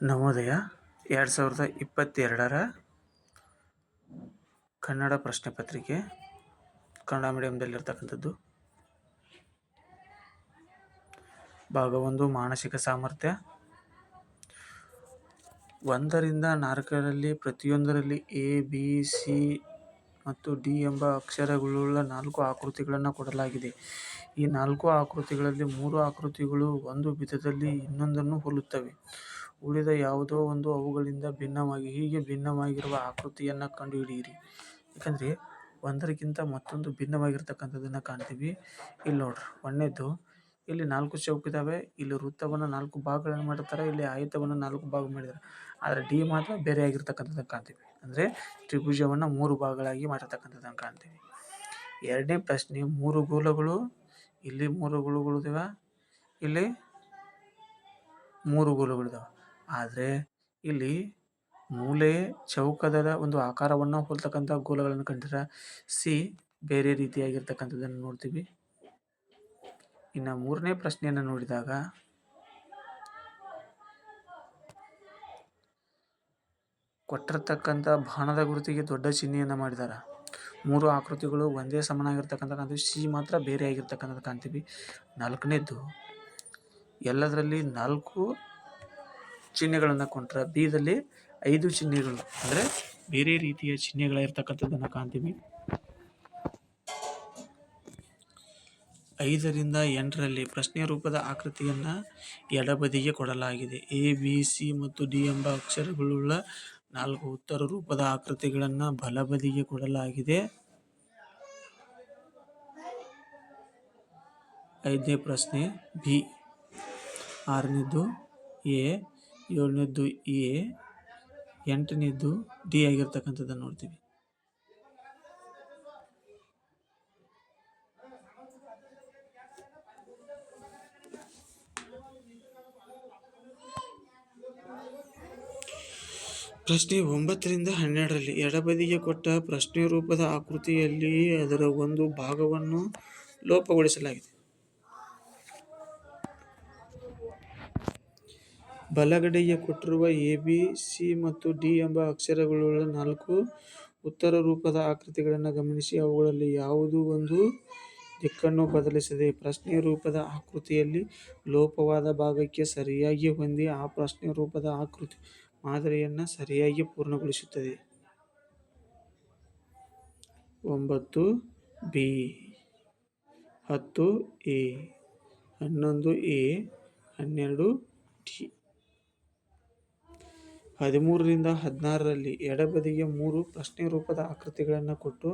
ನವೋದಯ ಎರಡು ಸಾವಿರದ ಇಪ್ಪತ್ತೆರಡರ ಕನ್ನಡ ಪ್ರಶ್ನೆ ಪತ್ರಿಕೆ, ಕನ್ನಡ ಮೀಡಿಯಮ್ದಲ್ಲಿರ್ತಕ್ಕಂಥದ್ದು ಭಾಗ ಒಂದು, ಮಾನಸಿಕ ಸಾಮರ್ಥ್ಯ. ಒಂದರಿಂದ ನಾಲ್ಕರಲ್ಲಿ ಪ್ರತಿಯೊಂದರಲ್ಲಿ ಎ, ಬಿ, ಸಿ ಮತ್ತು ಡಿ ಎಂಬ ಅಕ್ಷರಗಳುಳ್ಳ ನಾಲ್ಕು ಆಕೃತಿಗಳನ್ನು ಕೊಡಲಾಗಿದೆ. ಈ ನಾಲ್ಕು ಆಕೃತಿಗಳಲ್ಲಿ ಮೂರು ಆಕೃತಿಗಳು ಒಂದು ವಿಧದಲ್ಲಿ ಇನ್ನೊಂದನ್ನು ಹೋಲುತ್ತವೆ. ಉಳಿದ ಯಾವುದೋ ಒಂದು ಅವುಗಳಿಂದ ಭಿನ್ನವಾಗಿ, ಹೀಗೆ ಭಿನ್ನವಾಗಿರುವ ಆಕೃತಿಯನ್ನು ಕಂಡುಹಿಡಿಯಿರಿ. ಯಾಕಂದರೆ ಒಂದರಿಗಿಂತ ಮತ್ತೊಂದು ಭಿನ್ನವಾಗಿರ್ತಕ್ಕಂಥದ್ದನ್ನು ಕಾಣ್ತೀವಿ. ಇಲ್ಲಿ ನೋಡ್ರಿ ಒಂದನೇದು ಇಲ್ಲಿ ನಾಲ್ಕು ಚೌಕ ಇದ್ದಾವೆ ಇಲ್ಲಿ ವೃತ್ತವನ್ನು ನಾಲ್ಕು ಭಾಗಗಳನ್ನು ಮಾಡಿರ್ತಾರೆ, ಇಲ್ಲಿ ಆಯತವನ್ನು ನಾಲ್ಕು ಭಾಗ ಮಾಡಿದ್ದಾರೆ ಆದರೆ ಡಿ ಮಾತ್ರ ಬೇರೆ ಆಗಿರ್ತಕ್ಕಂಥದ್ದನ್ನು ಕಾಣ್ತೀವಿ. ಅಂದರೆ ತ್ರಿಭುಜವನ್ನು ಮೂರು ಭಾಗಗಳಾಗಿ ಮಾಡಿರ್ತಕ್ಕಂಥದ್ದನ್ನು ಕಾಣ್ತೀವಿ. ಎರಡನೇ ಪ್ರಶ್ನೆ, ಮೂರು ಗೋಲಗಳು, ಇಲ್ಲಿ ಮೂರು ಗೋಲುಗಳಿದಾವೆ. ಇಲ್ಲಿ ಮೂರು ಗೋಲುಗಳಿದಾವೆ. ಆದರೆ ಇಲ್ಲಿ ಮೂಲೆ ಚೌಕದ ಒಂದು ಆಕಾರವನ್ನು ಹೋಲ್ತಕ್ಕಂಥ ಗೋಲಗಳನ್ನು ಕಂಡಿರ ಸಿ ಬೇರೆ ರೀತಿಯಾಗಿರ್ತಕ್ಕಂಥದ್ದನ್ನು ನೋಡ್ತೀವಿ. ಇನ್ನು ಮೂರನೇ ಪ್ರಶ್ನೆಯನ್ನು ನೋಡಿದಾಗ ಕೊಟ್ಟಿರ್ತಕ್ಕಂಥ ಬಾಣದ ಗುರುತಿಗೆ ದೊಡ್ಡ ಚಿಹ್ನೆಯನ್ನು ಮಾಡಿದ್ದಾರೆ ಮೂರು ಆಕೃತಿಗಳು ಒಂದೇ ಸಮನಾಗಿರ್ತಕ್ಕಂಥ ಕಾಣ್ತೀವಿ ಸಿ ಮಾತ್ರ ಬೇರೆ ಆಗಿರ್ತಕ್ಕಂಥದ್ದು ಕಾಣ್ತೀವಿ. ನಾಲ್ಕನೇದ್ದು, ಎಲ್ಲದರಲ್ಲಿ ನಾಲ್ಕು ಚಿಹ್ನೆಗಳನ್ನು ಕೊಟ್ಟರೆ ಬಿದಲ್ಲಿ ಐದು ಚಿಹ್ನೆಗಳು, ಅಂದರೆ ಬೇರೆ ರೀತಿಯ ಚಿಹ್ನೆಗಳಿರ್ತಕ್ಕಂಥದ್ದನ್ನು ಕಾಣ್ತೀವಿ. ಐದರಿಂದ ಎಂಟರಲ್ಲಿ ಪ್ರಶ್ನೆ ರೂಪದ ಆಕೃತಿಯನ್ನು ಎಡಬದಿಗೆ ಕೊಡಲಾಗಿದೆ. ಎ, ಬಿ, ಸಿ ಮತ್ತು ಡಿ ಎಂಬ ಅಕ್ಷರಗಳುಳ್ಳ ನಾಲ್ಕು ಉತ್ತರ ರೂಪದ ಆಕೃತಿಗಳನ್ನು ಬಲಬದಿಗೆ ಕೊಡಲಾಗಿದೆ. ಐದನೇ ಪ್ರಶ್ನೆ, ಬಿ. ಆರನೇದು, ಎ ಏಳನೇದ್ದು ಎ, ಎಂಟನೇದ್ದು ಡಿ ಆಗಿರ್ತಕ್ಕಂಥದ್ದನ್ನು ನೋಡ್ತೀವಿ. ಪ್ರಶ್ನೆ ಒಂಬತ್ತರಿಂದ ಹನ್ನೆರಡರಲ್ಲಿ ಎಡಬದಿಗೆ ಕೊಟ್ಟ ಪ್ರಶ್ನೆ ರೂಪದ ಆಕೃತಿಯಲ್ಲಿ ಅದರ ಒಂದು ಭಾಗವನ್ನು ಲೋಪಗೊಳಿಸಲಾಗಿದೆ. ಬಲಗಡೆಗೆ ಕೊಟ್ಟಿರುವ ಎ, ಬಿ, ಸಿ ಮತ್ತು ಡಿ ಎಂಬ ಅಕ್ಷರಗಳುಳ್ಳ ನಾಲ್ಕು ಉತ್ತರ ರೂಪದ ಆಕೃತಿಗಳನ್ನು ಗಮನಿಸಿ. ಅವುಗಳಲ್ಲಿ ಯಾವುದು ಒಂದು ದಿಕ್ಕನ್ನು ಬದಲಿಸದೆ ಪ್ರಶ್ನೆ ರೂಪದ ಆಕೃತಿಯಲ್ಲಿ ಲೋಪವಾದ ಭಾಗಕ್ಕೆ ಸರಿಯಾಗಿ ಹೊಂದಿ ಆ ಪ್ರಶ್ನೆ ರೂಪದ ಆಕೃತಿ ಮಾದರಿಯನ್ನು ಸರಿಯಾಗಿ ಪೂರ್ಣಗೊಳಿಸುತ್ತದೆ. ಒಂಬತ್ತು ಬಿ, ಹತ್ತು ಎ, ಹನ್ನೊಂದು ಎ, ಹನ್ನೆರಡು ಡಿ ಹದಿಮೂರರಿಂದ ಹದಿನಾರರಲ್ಲಿ ಎಡಬದಿಗೆ ಮೂರು ಪ್ರಶ್ನೆ ರೂಪದ ಆಕೃತಿಗಳನ್ನು ಕೊಟ್ಟು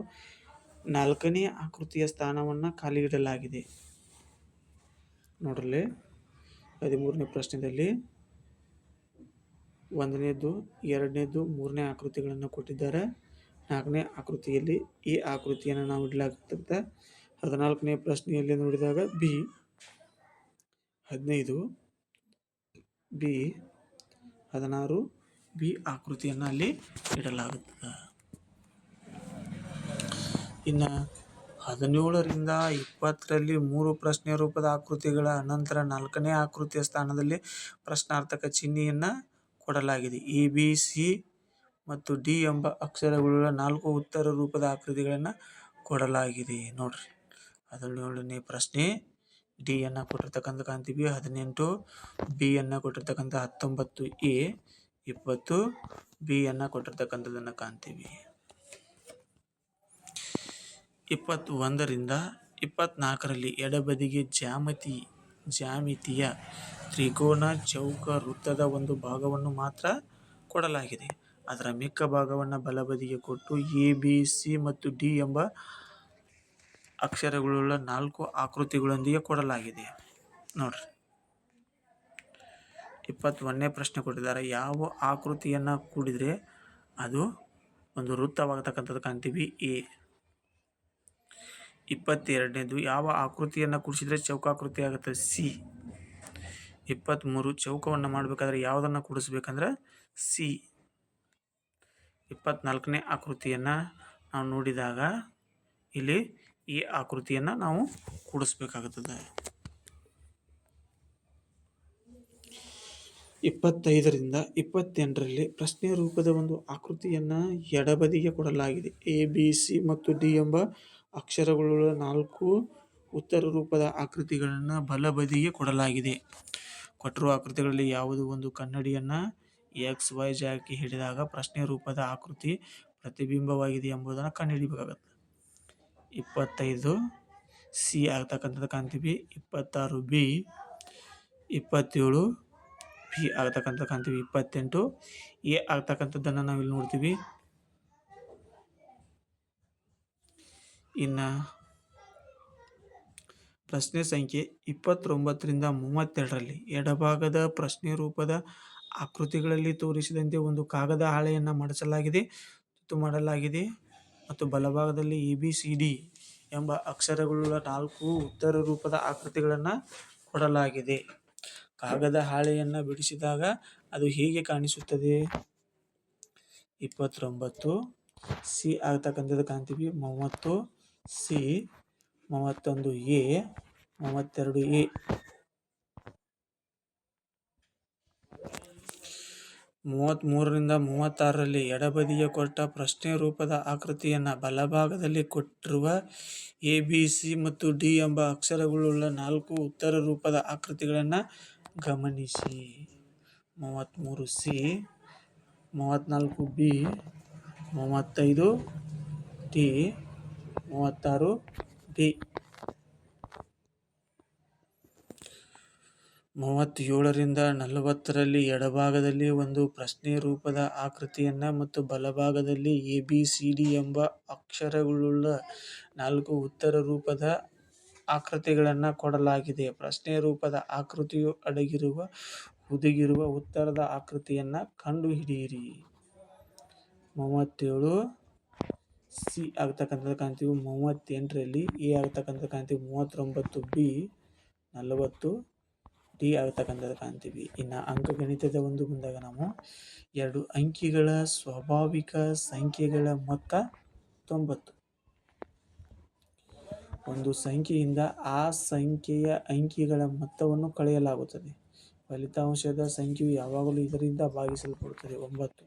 ನಾಲ್ಕನೇ ಆಕೃತಿಯ ಸ್ಥಾನವನ್ನು ಖಾಲಿಯಿಡಲಾಗಿದೆ ನೋಡ್ರಲ್ಲಿ ಹದಿಮೂರನೇ ಪ್ರಶ್ನೆಯಲ್ಲಿ ಒಂದನೇದು, ಎರಡನೇದು, ಮೂರನೇ ಆಕೃತಿಗಳನ್ನು ಕೊಟ್ಟಿದ್ದಾರೆ. ನಾಲ್ಕನೇ ಆಕೃತಿಯಲ್ಲಿ ಈ ಆಕೃತಿಯನ್ನು ನಾವು ಇಡಲಾಗ್ತದೆ. ಹದಿನಾಲ್ಕನೇ ಪ್ರಶ್ನೆಯಲ್ಲಿ ನೋಡಿದಾಗ ಬಿ, ಹದಿನೈದು, ಬಿ, ಹದಿನಾರು ಬಿ ಆಕೃತಿಯನ್ನು ಅಲ್ಲಿ ಇಡಲಾಗುತ್ತದೆ. ಇನ್ನು ಹದಿನೇಳರಿಂದ ಇಪ್ಪತ್ತರಲ್ಲಿ ಮೂರು ಪ್ರಶ್ನೆ ರೂಪದ ಆಕೃತಿಗಳ ಅನಂತರ ನಾಲ್ಕನೇ ಆಕೃತಿಯ ಸ್ಥಾನದಲ್ಲಿ ಪ್ರಶ್ನಾರ್ಥಕ ಚಿಹ್ನೆಯನ್ನು ಕೊಡಲಾಗಿದೆ. ಎ, ಬಿ, ಸಿ ಮತ್ತು ಡಿ ಎಂಬ ಅಕ್ಷರಗಳುಳ್ಳ ನಾಲ್ಕು ಉತ್ತರ ರೂಪದ ಆಕೃತಿಗಳನ್ನು ಕೊಡಲಾಗಿದೆ. ನೋಡ್ರಿ, ಹದಿನೇಳನೇ ಪ್ರಶ್ನೆ. ಡಿಯನ್ನು ಕೊಟ್ಟಿರ್ತಕ್ಕಂಥ ಕಾಣ್ತೀವಿ ಹದಿನೆಂಟು. ಬಿಯನ್ನು ಕೊಟ್ಟಿರ್ತಕ್ಕಂಥ ಹತ್ತೊಂಬತ್ತು. ಎ ಇಪ್ಪತ್ತು ಬಿಯನ್ನು ಕೊಟ್ಟಿರ್ತಕ್ಕಂಥದ್ದನ್ನು ಕಾಣ್ತೀವಿ. ಇಪ್ಪತ್ತೊಂದರಿಂದ ಇಪ್ಪತ್ನಾಲ್ಕರಲ್ಲಿ ಎಡಬದಿಗೆ ಜ್ಯಾಮಿತಿ, ಜ್ಯಾಮಿತಿಯ ತ್ರಿಕೋನ ಚೌಕ ವೃತ್ತದ ಒಂದು ಭಾಗವನ್ನು ಮಾತ್ರ ಕೊಡಲಾಗಿದೆ. ಅದರ ಮಿಕ್ಕ ಭಾಗವನ್ನು ಬಲಬದಿಗೆ ಕೊಟ್ಟು ಎ ಬಿ ಸಿ ಮತ್ತು ಡಿ ಎಂಬ ಅಕ್ಷರಗಳುಳ್ಳ ನಾಲ್ಕು ಆಕೃತಿಗಳೊಂದಿಗೆ ಕೊಡಲಾಗಿದೆ. ನೋಡ್ರಿ. ಇಪ್ಪತ್ತೊಂದನೇ ಪ್ರಶ್ನೆ ಕೊಟ್ಟಿದ್ದಾರೆ. ಯಾವ ಆಕೃತಿಯನ್ನು ಕೂಡಿದರೆ ಅದು ಒಂದು ವೃತ್ತವಾಗತಕ್ಕಂಥದ್ದು ಕಾಣ್ತೀವಿ? ಎ. ಇಪ್ಪತ್ತೆರಡನೇದು ಯಾವ ಆಕೃತಿಯನ್ನು ಕೂಡಿಸಿದರೆ ಚೌಕಾಕೃತಿ ಆಗುತ್ತೆ? ಸಿ. ಇಪ್ಪತ್ತ್ಮೂರು ಚೌಕವನ್ನು ಮಾಡಬೇಕಾದ್ರೆ ಯಾವುದನ್ನು ಕೂಡಿಸ್ಬೇಕಂದ್ರೆ ಸಿ. ಇಪ್ಪತ್ತ್ನಾಲ್ಕನೇ ಆಕೃತಿಯನ್ನು ನಾವು ನೋಡಿದಾಗ ಇಲ್ಲಿ ಈ ಆಕೃತಿಯನ್ನು ನಾವು ಕೂಡಿಸ್ಬೇಕಾಗುತ್ತದೆ. ಇಪ್ಪತ್ತೈದರಿಂದ ಇಪ್ಪತ್ತೆಂಟರಲ್ಲಿ ಪ್ರಶ್ನೆ ರೂಪದ ಒಂದು ಆಕೃತಿಯನ್ನು ಎಡಬದಿಗೆ ಕೊಡಲಾಗಿದೆ. ಎ, ಬಿ, ಸಿ ಮತ್ತು ಡಿ ಎಂಬ ಅಕ್ಷರಗಳುಳ್ಳ ನಾಲ್ಕು ಉತ್ತರ ರೂಪದ ಆಕೃತಿಗಳನ್ನು ಬಲಬದಿಗೆ ಕೊಡಲಾಗಿದೆ. ಕೊಟ್ಟಿರುವ ಆಕೃತಿಗಳಲ್ಲಿ ಯಾವುದು? ಒಂದು ಕನ್ನಡಿಯನ್ನು ಎಕ್ಸ್ ವೈ ಜಾಕಿ ಹಿಡಿದಾಗ ಪ್ರಶ್ನೆ ರೂಪದ ಆಕೃತಿ ಪ್ರತಿಬಿಂಬವಾಗಿದೆ ಎಂಬುದನ್ನು ಕಂಡುಹಿಡಿಬೇಕಾಗತ್ತೆ ಇಪ್ಪತ್ತೈದು ಸಿ ಆಗ್ತಕ್ಕಂಥದ್ದು ಕಾಣ್ತೀವಿ. ಇಪ್ಪತ್ತಾರು ಬಿ, ಇಪ್ಪತ್ತೇಳು ಬಿ ಆಗ್ತಕ್ಕಂಥ ಕಾಣ್ತೀವಿ ಇಪ್ಪತ್ತೆಂಟು. ಎ ಆಗ್ತಕ್ಕಂಥದ್ದನ್ನು ನಾವಿಲ್ಲಿ ನೋಡ್ತೀವಿ. ಇನ್ನು ಪ್ರಶ್ನೆ ಸಂಖ್ಯೆ ಇಪ್ಪತ್ತೊಂಬತ್ತರಿಂದ ಮೂವತ್ತೆರಡರಲ್ಲಿ ಎಡಭಾಗದ ಪ್ರಶ್ನೆ ರೂಪದ ಆಕೃತಿಗಳಲ್ಲಿ ತೋರಿಸಿದಂತೆ ಒಂದು ಕಾಗದ ಹಾಳೆಯನ್ನು ಮಾಡಿಸಲಾಗಿದೆ. ತುತ್ತು ಮಾಡಲಾಗಿದೆ ಮತ್ತು ಬಲಭಾಗದಲ್ಲಿ ಎ, ಬಿ, ಸಿ, ಡಿ ಎಂಬ ಅಕ್ಷರಗಳುಳ್ಳ ನಾಲ್ಕು ಉತ್ತರ ರೂಪದ ಆಕೃತಿಗಳನ್ನು ಕೊಡಲಾಗಿದೆ. ಕಾಗದ ಹಾಳೆಯನ್ನು ಬಿಡಿಸಿದಾಗ ಅದು ಹೇಗೆ ಕಾಣಿಸುತ್ತದೆ? ಇಪ್ಪತ್ತೊಂಬತ್ತು ಸಿ ಆಗ್ತಕ್ಕಂಥದ್ದು ಕಾಣ್ತೀವಿ. ಮೂವತ್ತು ಸಿ, ಮೂವತ್ತೊಂದು ಎ, ಮೂವತ್ತೆರಡು ಎ. ಮೂವತ್ತ್ಮೂರರಿಂದ ಮೂವತ್ತಾರರಲ್ಲಿ ಎಡಬದಿಯ ಕೊಟ್ಟ ಪ್ರಶ್ನೆ ರೂಪದ ಆಕೃತಿಯನ್ನು ಬಲಭಾಗದಲ್ಲಿ ಕೊಟ್ಟಿರುವ ಎ, ಬಿ, ಸಿ ಮತ್ತು ಡಿ ಎಂಬ ಅಕ್ಷರಗಳುಳ್ಳ ನಾಲ್ಕು ಉತ್ತರ ರೂಪದ ಆಕೃತಿಗಳನ್ನು ಗಮನಿಸಿ. ಮೂವತ್ತ್ಮೂರು ಸಿ ಮೂವತ್ತ್ನಾಲ್ಕು ಬಿ, ಮೂವತ್ತೈದು ಟಿ ಮೂವತ್ತಾರು ಡಿ. ಮೂವತ್ತೇಳರಿಂದ ನಲವತ್ತರಲ್ಲಿ ಎಡಭಾಗದಲ್ಲಿ ಒಂದು ಪ್ರಶ್ನೆ ರೂಪದ ಆಕೃತಿಯನ್ನು ಮತ್ತು ಬಲಭಾಗದಲ್ಲಿ ಎ, ಬಿ, ಸಿ, ಡಿ ಎಂಬ ಅಕ್ಷರಗಳುಳ್ಳ ನಾಲ್ಕು ಉತ್ತರ ರೂಪದ ಆಕೃತಿಗಳನ್ನು ಕೊಡಲಾಗಿದೆ. ಪ್ರಶ್ನೆ ರೂಪದ ಆಕೃತಿಯು ಅಡಗಿರುವ, ಹುದುಗಿರುವ ಉತ್ತರದ ಆಕೃತಿಯನ್ನು ಕಂಡುಹಿಡಿಯಿರಿ. ಮೂವತ್ತೇಳು. ಸಿ ಆಗ್ತಕ್ಕಂಥದ್ದು ಕಾಣ್ತೀವಿ ಮೂವತ್ತೆಂಟರಲ್ಲಿ, ಎ ಆಗ್ತಕ್ಕಂಥ ಕಾಣ್ತೀವಿ ಮೂವತ್ತೊಂಬತ್ತು, ಬಿ ನಲವತ್ತು, ಡಿ ಆಗ್ತಕ್ಕಂಥದ್ದು ಕಾಣ್ತೀವಿ ಇನ್ನು ಅಂಕಗಣಿತದ ಒಂದು ಬಂದಾಗ ನಾವು ಎರಡು ಅಂಕಿಗಳ ಸ್ವಾಭಾವಿಕ ಸಂಖ್ಯೆಗಳ ಮೊತ್ತ ತೊಂಬತ್ತು. ಒಂದು ಸಂಖ್ಯೆಯಿಂದ ಆ ಸಂಖ್ಯೆಯ ಅಂಕಿಗಳ ಮೊತ್ತವನ್ನು ಕಳೆಯಲಾಗುತ್ತದೆ. ಫಲಿತಾಂಶದ ಸಂಖ್ಯೆಯು ಯಾವಾಗಲೂ ಇದರಿಂದ ಭಾಗಿಸಲ್ಪಡುತ್ತದೆ. ಒಂಬತ್ತು.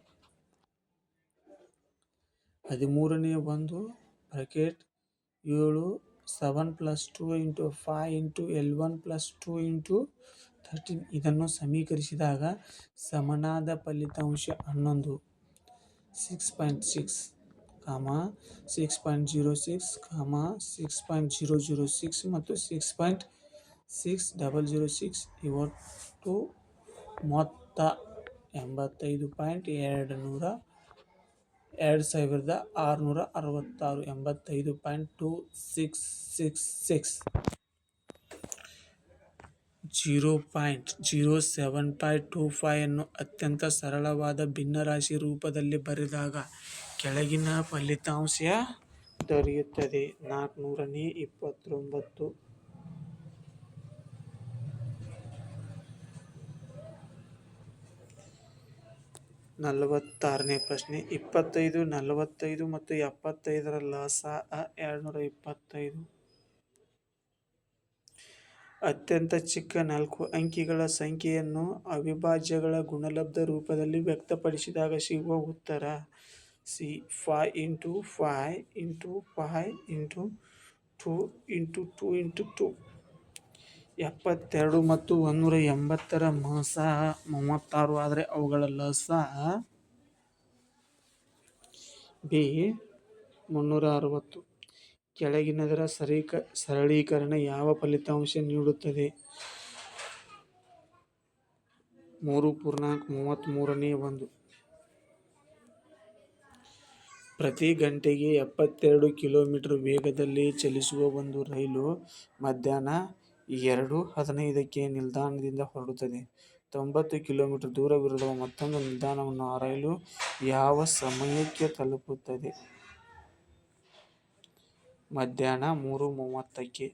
ಹದಿಮೂರನೇ ಒಂದು ಬ್ರಕೆಟ್ ಏಳು seven plus two into five into L one plus two into thirteen. ಇದನ್ನು ಸಮೀಕರಿಸಿದಾಗ ಸಮನಾದ ಫಲಿತಾಂಶ ಹನ್ನೊಂದು. Six point six. Six point zero six comma six point zero zero six ಮತ್ತು six point six double zero six ಇವತ್ತು ಮೊತ್ತ ಎಂಬತ್ತೈದು point ಎರಡು ನೂರ ಎರಡು ಸಾವಿರದ ಆರುನೂರ ಅರವತ್ತಾರು ಎಂಬತ್ತೈದು point two six six six. Zero point zero seven point two ಅನ್ನು ಅತ್ಯಂತ ಸರಳವಾದ ಭಿನ್ನರಾಶಿ ರೂಪದಲ್ಲಿ ಬರೆದಾಗ ಕೆಳಗಿನ ಫಲಿತಾಂಶ ದೊರೆಯುತ್ತದೆ. ನಾಲ್ಕುನೂರನೇ ಇಪ್ಪತ್ತೊಂಬತ್ತು. ನಲವತ್ತಾರನೇ ಪ್ರಶ್ನೆ. ಇಪ್ಪತ್ತೈದು, ನಲವತ್ತೈದು ಮತ್ತು ಎಪ್ಪತ್ತೈದರ ಲಾಸ ಎರಡುನೂರ ಇಪ್ಪತ್ತೈದು ಅತ್ಯಂತ ಚಿಕ್ಕ ನಾಲ್ಕು ಅಂಕಿಗಳ ಸಂಖ್ಯೆಯನ್ನು ಅವಿಭಾಜ್ಯಗಳ ಗುಣಲಬ್ಧ ರೂಪದಲ್ಲಿ ವ್ಯಕ್ತಪಡಿಸಿದಾಗ ಸಿಗುವ ಉತ್ತರ C five into five into five into two into two into two ಎಪ್ಪತ್ತೆರಡು ಮತ್ತು ಒಂದೂರ ಎಂಬತ್ತರ ಮಸ ಮೂವತ್ತಾರು ಆದರೆ ಅವುಗಳ ಲಸ ಬಿ ಮುನ್ನೂರ ಅರವತ್ತು. ಕೆಳಗಿನದರ ಸರೀಕ ಸರಳೀಕರಣ ಯಾವ ಫಲಿತಾಂಶ ನೀಡುತ್ತದೆ? ಮೂರು ಪೂರ್ಣಾಂಕ ಮೂವತ್ತ್ಮೂರನೇ ಒಂದು. ಪ್ರತಿ ಗಂಟೆಗೆ ಎಪ್ಪತ್ತೆರಡು ಕಿಲೋಮೀಟರ್ ವೇಗದಲ್ಲಿ ಚಲಿಸುವ ಒಂದು ರೈಲು ಮಧ್ಯಾಹ್ನ ಎರಡು ಹದಿನೈದಕ್ಕೆ ನಿಲ್ದಾಣದಿಂದ ಹೊರಡುತ್ತದೆ. ತೊಂಬತ್ತು ಕಿಲೋಮೀಟರ್ ದೂರವಿರುವ ಮತ್ತೊಂದು ನಿಲ್ದಾಣವನ್ನು ಆ ರೈಲು ಯಾವ ಸಮಯಕ್ಕೆ ತಲುಪುತ್ತದೆ? ಮಧ್ಯಾಹ್ನ ಮೂರು ಮೂವತ್ತಕ್ಕೆ.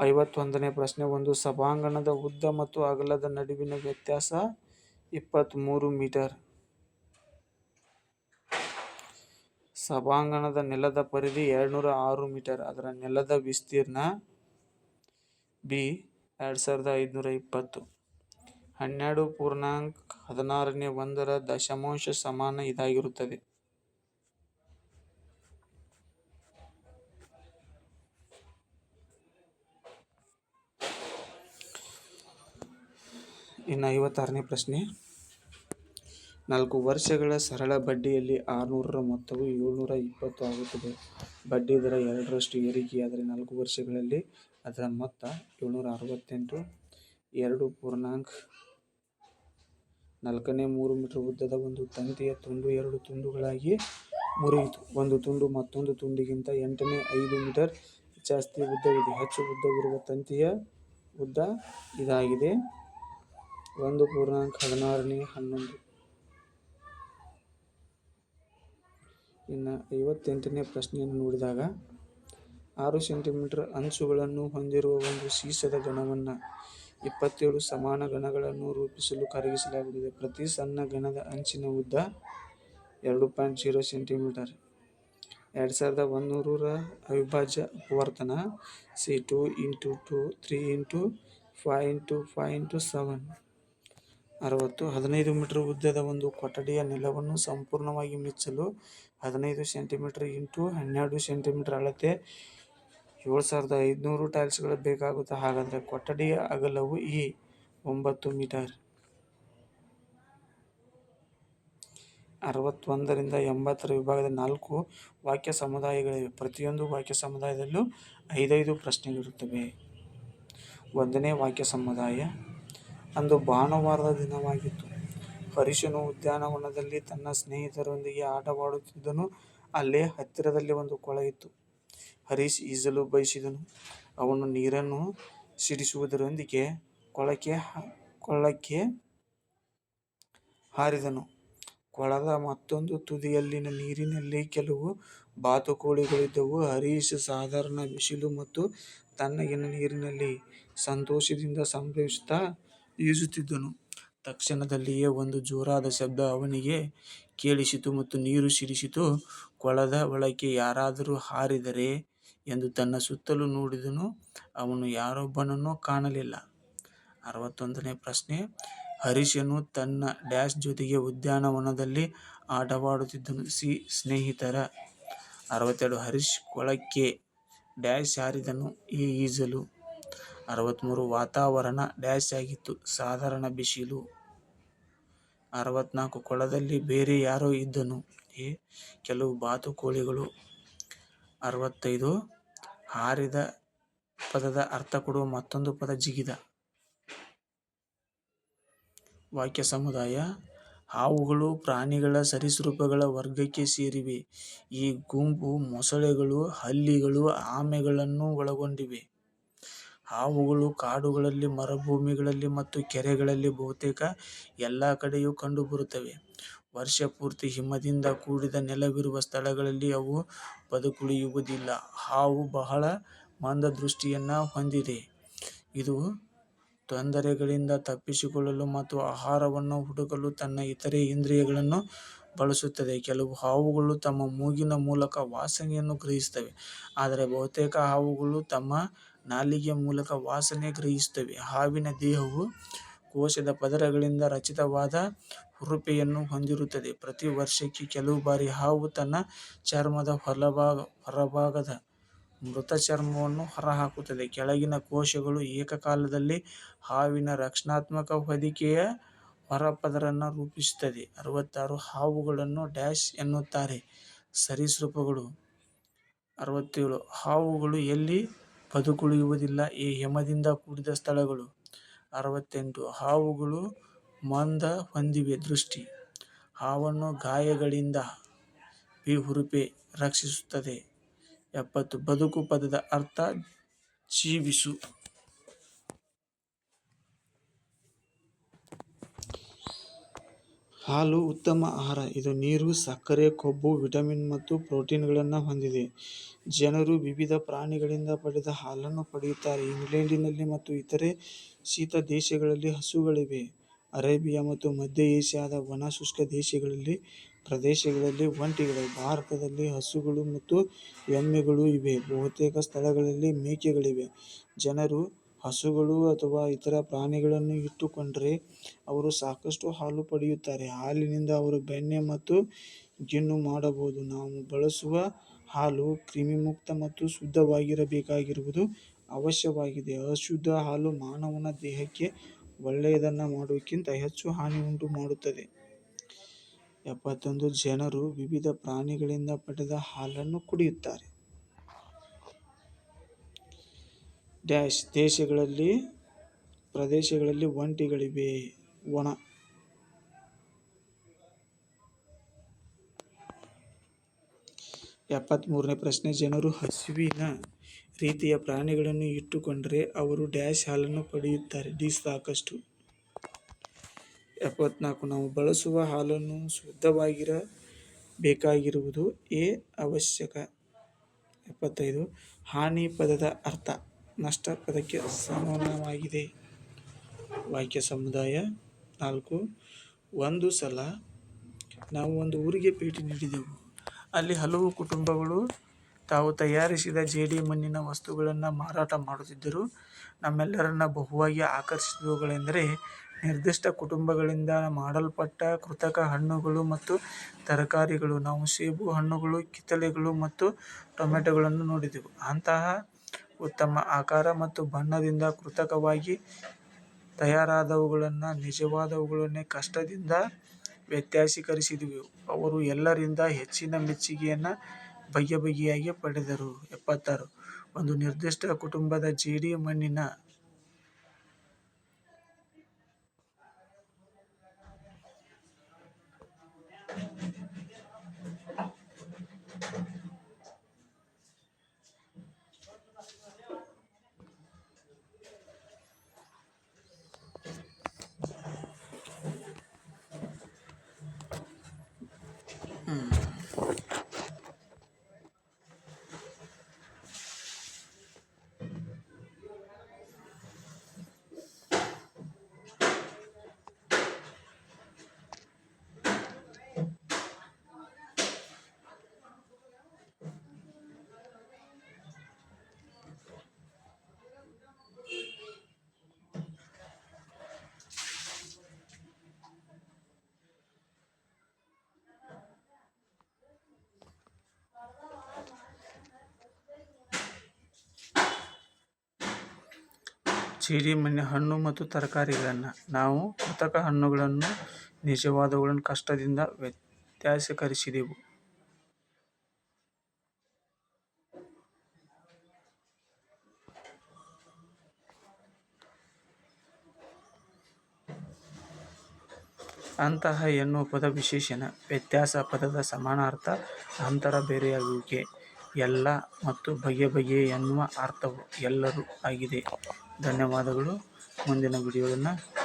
ಐವತ್ತೊಂದನೇ ಪ್ರಶ್ನೆ. ಒಂದು ಸಭಾಂಗಣದ ಉದ್ದ ಮತ್ತು ಅಗಲದ ನಡುವಿನ ವ್ಯತ್ಯಾಸ ಇಪ್ಪತ್ತ್ಮೂರು ಮೀಟರ್. ಸಭಾಂಗಣದ ನೆಲದ ಪರಿಧಿ ಎರಡುನೂರ ಆರು ಮೀಟರ್. ಅದರ ನೆಲದ ವಿಸ್ತೀರ್ಣ ಬಿ ಎರಡು ಸಾವಿರದ ಐದುನೂರ ಇಪ್ಪತ್ತು. ಹನ್ನೆರಡು ಪೂರ್ಣಾಂಕ ಹದಿನಾರನೇ ಒಂದರ ದಶಮಾಂಶ ಸಮಾನ ಇದಾಗಿರುತ್ತದೆ. ಇನ್ನು ಐವತ್ತಾರನೇ ಪ್ರಶ್ನೆ. ನಾಲ್ಕು ವರ್ಷಗಳ ಸರಳ ಬಡ್ಡಿಯಲ್ಲಿ ಆರುನೂರರ ಮೊತ್ತವು ಏಳುನೂರ ಇಪ್ಪತ್ತು ಆಗುತ್ತದೆ. ಬಡ್ಡಿ ದರ ಎರಡರಷ್ಟು ಏರಿಕೆಯಾದರೆ ನಾಲ್ಕು ವರ್ಷಗಳಲ್ಲಿ ಅದರ ಮೊತ್ತ ಏಳುನೂರ ಅರವತ್ತೆಂಟು. ಎರಡು ಪೂರ್ಣಾಂಕ ನಾಲ್ಕನೇ ಮೂರು ಮೀಟರ್ ಉದ್ದದ ಒಂದು ತಂತಿಯ ತುಂಡು ಎರಡು ತುಂಡುಗಳಾಗಿ ಮುರಿಯಿತು. ಒಂದು ತುಂಡು ಮತ್ತೊಂದು ತುಂಡಿಗಿಂತ ಎಂಟನೇ ಐದು ಮೀಟರ್ ಜಾಸ್ತಿ ಉದ್ದವಿದೆ. ಹೆಚ್ಚು ಉದ್ದವಿರುವ ತಂತಿಯ ಉದ್ದ ಇದಾಗಿದೆ. ಒಂದು ಪೂರ್ಣಾಂಕ ಹದಿನಾರನೇ ಹನ್ನೊಂದು. ಇನ್ನು ಐವತ್ತೆಂಟನೇ ಪ್ರಶ್ನೆಯನ್ನು ನೋಡಿದಾಗ, ಆರು ಸೆಂಟಿಮೀಟರ್ ಅಂಚುಗಳನ್ನು ಹೊಂದಿರುವ ಒಂದು ಸೀಸದ ಘನವನ್ನು ಇಪ್ಪತ್ತೇಳು ಸಮಾನ ಗಣಗಳನ್ನು ರೂಪಿಸಲು ಕರಗಿಸಲಾಗುತ್ತದೆ. ಪ್ರತಿ ಸಣ್ಣ ಘನದ ಅಂಚಿನ ಉದ್ದ ಎರಡು ಪಾಯಿಂಟ್ ಜೀರೋ ಸೆಂಟಿಮೀಟರ್. ಎರಡು ಸಾವಿರದ ಒಂದುನೂರರ ಅವಿಭಾಜ್ಯ ಅಪವರ್ತನ C two into two, three into five into five into seven ಅರವತ್ತು. ಹದಿನೈದು ಮೀಟರ್ ಉದ್ದದ ಒಂದು ಕೊಠಡಿಯ ನೆಲವನ್ನು ಸಂಪೂರ್ಣವಾಗಿ ಮುಚ್ಚಲು ಹದಿನೈದು ಸೆಂಟಿಮೀಟರ್ ಇಂಟು ಹನ್ನೆರಡು ಸೆಂಟಿಮೀಟರ್ ಅಳತೆ ಏಳು ಸಾವಿರದ ಐದುನೂರು ಟೈಲ್ಸ್ಗಳು ಬೇಕಾಗುತ್ತೆ ಹಾಗಾದರೆ ಕೊಠಡಿಯ ಅಗಲವು ಈ ಒಂಬತ್ತು ಮೀಟರ್. ಅರವತ್ತೊಂದರಿಂದ ಎಂಬತ್ತರ ವಿಭಾಗದ ನಾಲ್ಕು ವಾಕ್ಯ ಸಮುದಾಯಗಳಿವೆ. ಪ್ರತಿಯೊಂದು ವಾಕ್ಯ ಸಮುದಾಯದಲ್ಲೂ ಐದೈದು ಪ್ರಶ್ನೆಗಳಿರುತ್ತವೆ. ಒಂದನೇ ವಾಕ್ಯ ಸಮುದಾಯ ಅಂದು ಭಾನುವಾರದ ದಿನವಾಗಿತ್ತು. ಹರೀಶನು ಉದ್ಯಾನವನದಲ್ಲಿ ತನ್ನ ಸ್ನೇಹಿತರೊಂದಿಗೆ ಆಟವಾಡುತ್ತಿದ್ದನು. ಅಲ್ಲೇ ಹತ್ತಿರದಲ್ಲಿ ಒಂದು ಕೊಳ ಇತ್ತು. ಹರೀಶ್ ಈಜಲು ಬಯಸಿದನು. ಅವನು ನೀರನ್ನು ಸಿಡಿಸುವುದರೊಂದಿಗೆ ಕೊಳಕ್ಕೆ ಹಾರಿದನು. ಕೊಳದ ಮತ್ತೊಂದು ತುದಿಯಲ್ಲಿನ ನೀರಿನಲ್ಲಿ ಕೆಲವು ಬಾತುಕೋಳಿಗಳಿದ್ದವು. ಹರೀಶ್ ಸಾಧಾರಣ ಬಿಸಿಲು ಮತ್ತು ತಣ್ಣಗಿನ ನೀರಿನಲ್ಲಿ ಸಂತೋಷದಿಂದ ಸಂಭ್ರಮಿಸುತ್ತಾ ಈಜುತ್ತಿದ್ದನು. ತಕ್ಷಣದಲ್ಲಿಯೇ ಒಂದು ಜೋರಾದ ಶಬ್ದ ಅವನಿಗೆ ಕೇಳಿಸಿತು ಮತ್ತು ನೀರು ಸಿಡಿಸಿತು. ಕೊಳದ ಒಳಕ್ಕೆ ಯಾರಾದರೂ ಹಾರಿದರೇ ಎಂದು ತನ್ನ ಸುತ್ತಲೂ ನೋಡಿದನು. ಅವನು ಯಾರೊಬ್ಬನನ್ನೂ ಕಾಣಲಿಲ್ಲ. ಅರವತ್ತೊಂದನೇ ಪ್ರಶ್ನೆ ಹರೀಶನು ತನ್ನ ಡ್ಯಾಶ್ ಜೊತೆಗೆ ಉದ್ಯಾನವನದಲ್ಲಿ ಆಟವಾಡುತ್ತಿದ್ದನು. ಸಿ. ಸ್ನೇಹಿತರ. ಅರವತ್ತೆರಡು ಹರೀಶ್ ಕೊಳಕ್ಕೆ ಡ್ಯಾಶ್ ಹಾರಿದನು. ಈ ಈಜಲು. ಅರವತ್ಮೂರು ವಾತಾವರಣ ಡ್ಯಾಶ್ ಆಗಿತ್ತು. ಸಾಧಾರಣ ಬಿಸಿಲು. ಅರವತ್ನಾಲ್ಕು ಕೊಳದಲ್ಲಿ ಬೇರೆ ಯಾರೋ ಇದ್ದನು. ಈ ಕೆಲವು ಬಾತುಕೋಳಿಗಳು. ಅರವತ್ತೈದು ಹಾರಿದ ಪದದ ಅರ್ಥ ಕೊಡುವ ಮತ್ತೊಂದು ಪದ ಜಿಗಿದ. ವಾಕ್ಯ ಸಮುದಾಯ ಹಾವುಗಳು ಪ್ರಾಣಿಗಳ ಸರೀಸೃಪಗಳ ವರ್ಗಕ್ಕೆ ಸೇರಿವೆ. ಈ ಗುಂಪು ಮೊಸಳೆಗಳು, ಹಲ್ಲಿಗಳು, ಆಮೆಗಳನ್ನು ಒಳಗೊಂಡಿದೆ. ಹಾವುಗಳು ಕಾಡುಗಳಲ್ಲಿ, ಮರುಭೂಮಿಗಳಲ್ಲಿ ಮತ್ತು ಕೆರೆಗಳಲ್ಲಿ ಬಹುತೇಕ ಎಲ್ಲ ಕಡೆಯೂ ಕಂಡುಬರುತ್ತವೆ. ವರ್ಷಪೂರ್ತಿ ಹಿಮದಿಂದ ಕೂಡಿದ ನೆಲವಿರುವ ಸ್ಥಳಗಳಲ್ಲಿ ಅವು ಬದುಕುಳಿಯುವುದಿಲ್ಲ. ಹಾವು ಬಹಳ ಮಂದ ದೃಷ್ಟಿಯನ್ನು ಹೊಂದಿದೆ. ಇದು ತೊಂದರೆಗಳಿಂದ ತಪ್ಪಿಸಿಕೊಳ್ಳಲು ಮತ್ತು ಆಹಾರವನ್ನು ಹುಡುಕಲು ತನ್ನ ಇತರೆ ಇಂದ್ರಿಯಗಳನ್ನು ಬಳಸುತ್ತದೆ. ಕೆಲವು ಹಾವುಗಳು ತಮ್ಮ ಮೂಗಿನ ಮೂಲಕ ವಾಸನೆಯನ್ನು ಗ್ರಹಿಸುತ್ತವೆ, ಆದರೆ ಬಹುತೇಕ ಹಾವುಗಳು ತಮ್ಮ ನಾಲಿಗೆಯ ಮೂಲಕ ವಾಸನೆ ಗ್ರಹಿಸುತ್ತವೆ. ಹಾವಿನ ದೇಹವು ಕೋಶದ ಪದರಗಳಿಂದ ರಚಿತವಾದ ಹುರುಪೆಯನ್ನು ಹೊಂದಿರುತ್ತದೆ. ಪ್ರತಿ ವರ್ಷಕ್ಕೆ ಕೆಲವು ಬಾರಿ ಹಾವು ತನ್ನ ಚರ್ಮದ ಹೊರಭಾಗದ ಮೃತ ಚರ್ಮವನ್ನು ಹೊರಹಾಕುತ್ತದೆ. ಕೆಳಗಿನ ಕೋಶಗಳು ಏಕಕಾಲದಲ್ಲಿ ಹಾವಿನ ರಕ್ಷಣಾತ್ಮಕ ಹೊದಿಕೆಯ ಹೊರಪದರನ್ನು ರೂಪಿಸುತ್ತದೆ ಅರವತ್ತಾರು ಹಾವುಗಳನ್ನು ಡ್ಯಾಶ್ ಎನ್ನುತ್ತಾರೆ. ಸರೀಸೃಪಗಳು. ಅರವತ್ತೇಳು ಹಾವುಗಳು ಎಲ್ಲಿ ಬದುಕುಳಿಯುವುದಿಲ್ಲ. ಈ ಹಿಮದಿಂದ ಕೂಡಿದ ಸ್ಥಳಗಳು. ಅರವತ್ತೆಂಟು ಹಾವುಗಳು ಮಂದ ಹೊಂದಿವೆ ದೃಷ್ಟಿ. ಹಾವನ್ನು ಗಾಯಗಳಿಂದ. ಬಿಹುರುಪೆ ರಕ್ಷಿಸುತ್ತದೆ. ಎಪ್ಪತ್ತು ಬದುಕು ಪದದ ಅರ್ಥ ಜೀವಿಸು. ಹಾಲು ಉತ್ತಮ ಆಹಾರ. ಇದು ನೀರು, ಸಕ್ಕರೆ, ಕೊಬ್ಬು, ವಿಟಮಿನ್ ಮತ್ತು ಪ್ರೋಟೀನ್ಗಳನ್ನು ಹೊಂದಿದೆ. ಜನರು ವಿವಿಧ ಪ್ರಾಣಿಗಳಿಂದ ಪಡೆದ ಹಾಲನ್ನು ಪಡೆಯುತ್ತಾರೆ. ಇಂಗ್ಲೆಂಡಿನಲ್ಲಿ ಮತ್ತು ಇತರೆ ಶೀತ ದೇಶಗಳಲ್ಲಿ ಹಸುಗಳಿವೆ. ಅರೇಬಿಯಾ ಮತ್ತು ಮಧ್ಯ ಏಷ್ಯಾದ ಒಣ ಶುಷ್ಕ ದೇಶಗಳಲ್ಲಿ ಪ್ರದೇಶಗಳಲ್ಲಿ ಒಂಟಿಗಳು ಭಾರತದಲ್ಲಿ ಹಸುಗಳು ಮತ್ತು ಎಮ್ಮೆಗಳು ಇವೆ. ಬಹುತೇಕ ಸ್ಥಳಗಳಲ್ಲಿ ಮೇಕೆಗಳಿವೆ. ಜನರು ಹಸುಗಳು ಅಥವಾ ಇತರ ಪ್ರಾಣಿಗಳನ್ನು ಇಟ್ಟುಕೊಂಡರೆ ಅವರು ಸಾಕಷ್ಟು ಹಾಲು ಪಡೆಯುತ್ತಾರೆ. ಹಾಲಿನಿಂದ ಅವರು ಬೆಣ್ಣೆ ಮತ್ತು ಗಿಣ್ಣು ಮಾಡಬಹುದು. ನಾವು ಬಳಸುವ ಹಾಲು ಕ್ರಿಮಿಮುಕ್ತ ಮತ್ತು ಶುದ್ಧವಾಗಿರಬೇಕಾಗಿರುವುದು ಅವಶ್ಯವಾಗಿದೆ. ಅಶುದ್ಧ ಹಾಲು ಮಾನವನ ದೇಹಕ್ಕೆ ಒಳ್ಳೆಯದನ್ನು ಮಾಡುವುದಕ್ಕಿಂತ ಹೆಚ್ಚು ಹಾನಿ ಉಂಟು ಮಾಡುತ್ತದೆ. ಎಪ್ಪತ್ತೊಂದು ಜನರು ವಿವಿಧ ಪ್ರಾಣಿಗಳಿಂದ ಪಡೆದ ಹಾಲನ್ನು ಕುಡಿಯುತ್ತಾರೆ. ಡ್ಯಾಶ್ ದೇಶಗಳಲ್ಲಿ, ಪ್ರದೇಶಗಳಲ್ಲಿ ಒಂಟಿಗಳಿವೆ. ಒಣ. ಎಪ್ಪತ್ತ್ಮೂರನೇ ಪ್ರಶ್ನೆ. ಜನರು ಹಸುವಿನ ರೀತಿಯ ಪ್ರಾಣಿಗಳನ್ನು ಇಟ್ಟುಕೊಂಡರೆ ಅವರು ಡ್ಯಾಶ್ ಹಾಲನ್ನು ಪಡೆಯುತ್ತಾರೆ. ಡಿ ಸಾಕಷ್ಟು. ಎಪ್ಪತ್ನಾಲ್ಕು. ನಾವು ಬಳಸುವ ಹಾಲನ್ನು ಶುದ್ಧವಾಗಿರಬೇಕಾಗಿರುವುದು ಎ ಅವಶ್ಯಕ. ಎಪ್ಪತ್ತೈದು. ಹಾನಿ ಪದದ ಅರ್ಥ. ನಷ್ಟ ಪದಕ್ಕೆ ಸಮಾನವಾಗಿದೆ. ವಾಕ್ಯ ಸಮುದಾಯ ನಾಲ್ಕು. ಒಂದು ಸಲ ನಾವು ಒಂದು ಊರಿಗೆ ಭೇಟಿ ನೀಡಿದೆವು. ಅಲ್ಲಿ ಹಲವು ಕುಟುಂಬಗಳು ತಾವು ತಯಾರಿಸಿದ ಜೇಡಿ ಮಣ್ಣಿನ ವಸ್ತುಗಳನ್ನು ಮಾರಾಟ ಮಾಡುತ್ತಿದ್ದರು. ನಮ್ಮೆಲ್ಲರನ್ನ ಬಹುವಾಗಿ ಆಕರ್ಷಿಸಿದವುಗಳೆಂದರೆ ನಿರ್ದಿಷ್ಟ ಕುಟುಂಬಗಳಿಂದ ಮಾಡಲ್ಪಟ್ಟ ಕೃತಕ ಹಣ್ಣುಗಳು ಮತ್ತು ತರಕಾರಿಗಳು. ನಾವು ಸೇಬು ಹಣ್ಣುಗಳು ಕಿತ್ತಳೆಗಳು ಮತ್ತು ಟೊಮೆಟೊಗಳನ್ನು ನೋಡಿದೆವು. ಅಂತಹ ಉತ್ತಮ ಆಕಾರ ಮತ್ತು ಬಣ್ಣದಿಂದ ಕೃತಕವಾಗಿ ತಯಾರಾದವುಗಳನ್ನು ನಿಜವಾದವುಗಳನ್ನೇ ಕಷ್ಟದಿಂದ ವ್ಯತ್ಯಾಸೀಕರಿಸಿದೆವು. ಅವರು ಎಲ್ಲರಿಂದ ಹೆಚ್ಚಿನ ಮೆಚ್ಚುಗೆಯನ್ನು ಬಗೆಬಗೆಯಾಗಿ ಪಡೆದರು. ಎಪ್ಪತ್ತಾರು. ಒಂದು ನಿರ್ದಿಷ್ಟ ಕುಟುಂಬದ ಜೇಡಿ ಮಣ್ಣಿನ ಮನೆ ಹಣ್ಣು ಮತ್ತು ತರಕಾರಿಗಳನ್ನು. ನಾವು ಕೃತಕ ಹಣ್ಣುಗಳನ್ನು ನಿಜವಾದವುಗಳನ್ನು ಕಷ್ಟದಿಂದ ವ್ಯತ್ಯಾಸೀಕರಿಸಿದೆವು. ಅಂತಹ ಎನ್ನುವ ಪದ ವಿಶೇಷಣ ವ್ಯತ್ಯಾಸ ಪದದ ಸಮಾನಾರ್ಥ ಅಂತರ ಬೇರೆಯಾಗುವಿಕೆ. ಎಲ್ಲ ಮತ್ತು ಬಗೆ ಬಗೆಯ ಎನ್ನುವ ಅರ್ಥವು ಎಲ್ಲರೂ ಆಗಿದೆ. ಧನ್ಯವಾದಗಳು. ಮುಂದಿನ ವಿಡಿಯೋವನ್ನು